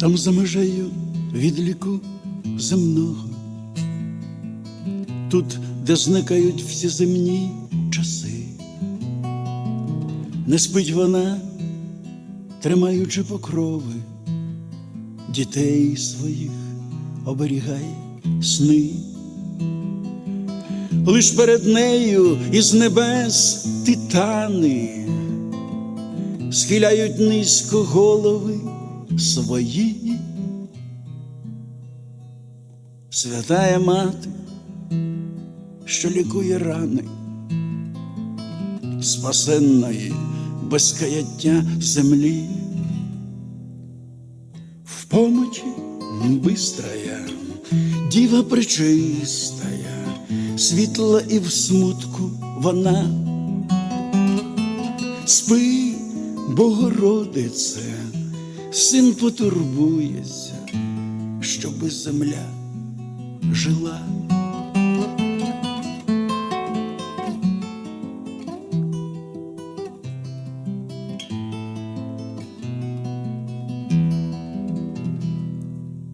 там за межею відліку земного, тут, де зникають всі земні часи, не спить вона, тримаючи покрови, дітей своїх оберігає сни. Лиш перед нею із небес титани схиляють низько голови свої. Святая мати, що лікує рани, спасенної безкаяття землі. В помочи быстрая, діва пречистая, світла і в смутку вона. Спи, Богородице, син потурбується, щоби земля жила.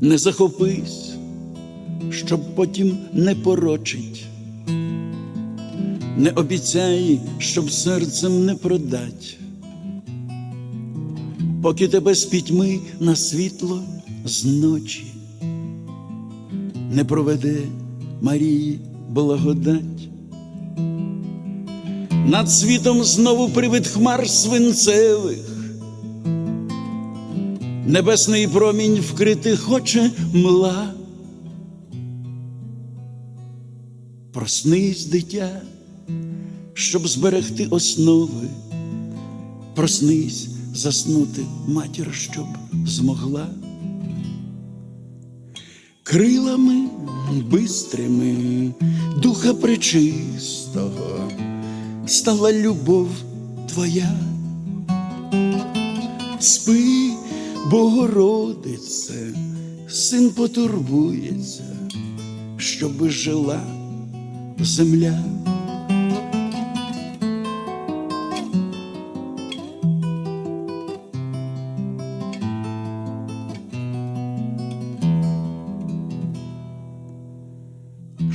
Не захопись, щоб потім не порочить, не обіцяй, щоб серцем не продать, поки тебе з пітьми на світло з ночі не проведе Марії благодать. Над світом знову привид хмар свинцевих, небесний промінь вкрити хоче мла. Проснись, дитя, щоб зберегти основи, проснись, заснути матір, щоб змогла. Крилами бистрими духа пречистого стала любов твоя. Спи, Богородице, син потурбується, щоби жила земля.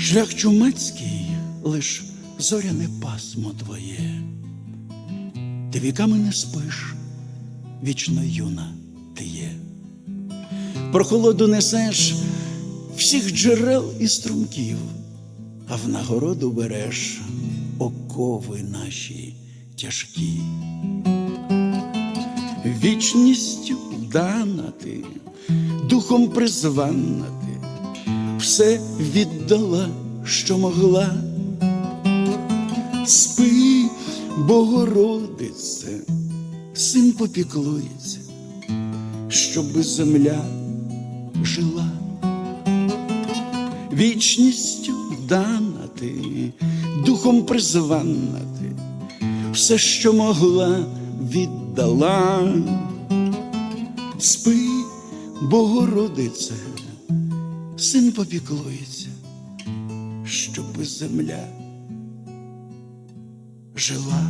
Шлях чумацький, лиш зоряне пасмо твоє, ти віками не спиш, вічно юна ти є. Прохолоду несеш всіх джерел і струмків, а в нагороду береш окови наші тяжкі. Вічністю дана ти, духом призвана ти, все віддала, що могла. Спи, Богородице, син попіклується, щоби земля жила. Вічністю дана ти, духом призвана ти, все, що могла, віддала. Спи, Богородице, син попіклується, щоб земля жила.